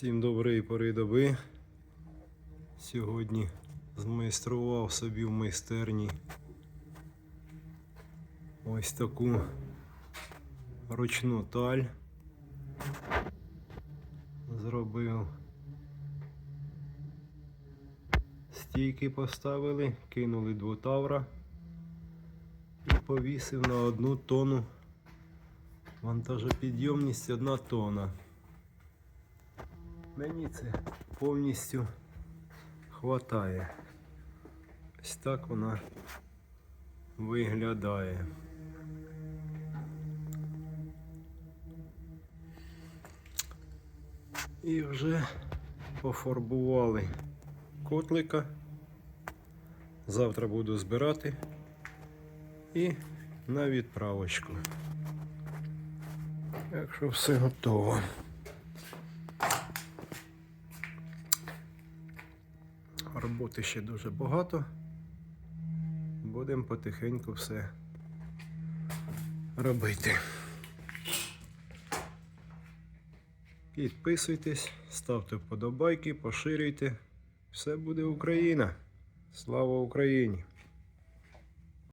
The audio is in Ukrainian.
Всім доброї пори доби. Сьогодні змайстрував собі в майстерні ось таку ручну таль. Зробив. Стійки поставили, кинули двотавра і повісив на одну тонну. Вантажопідйомність одна тонна. Мені це повністю хватає. Ось так вона виглядає. І вже пофарбували котлика. Завтра буду збирати і на відправочку. Так що все готово. Роботи ще дуже багато. Будемо потихеньку все робити. Підписуйтесь, ставте вподобайки, поширюйте. Все буде Україна. Слава Україні!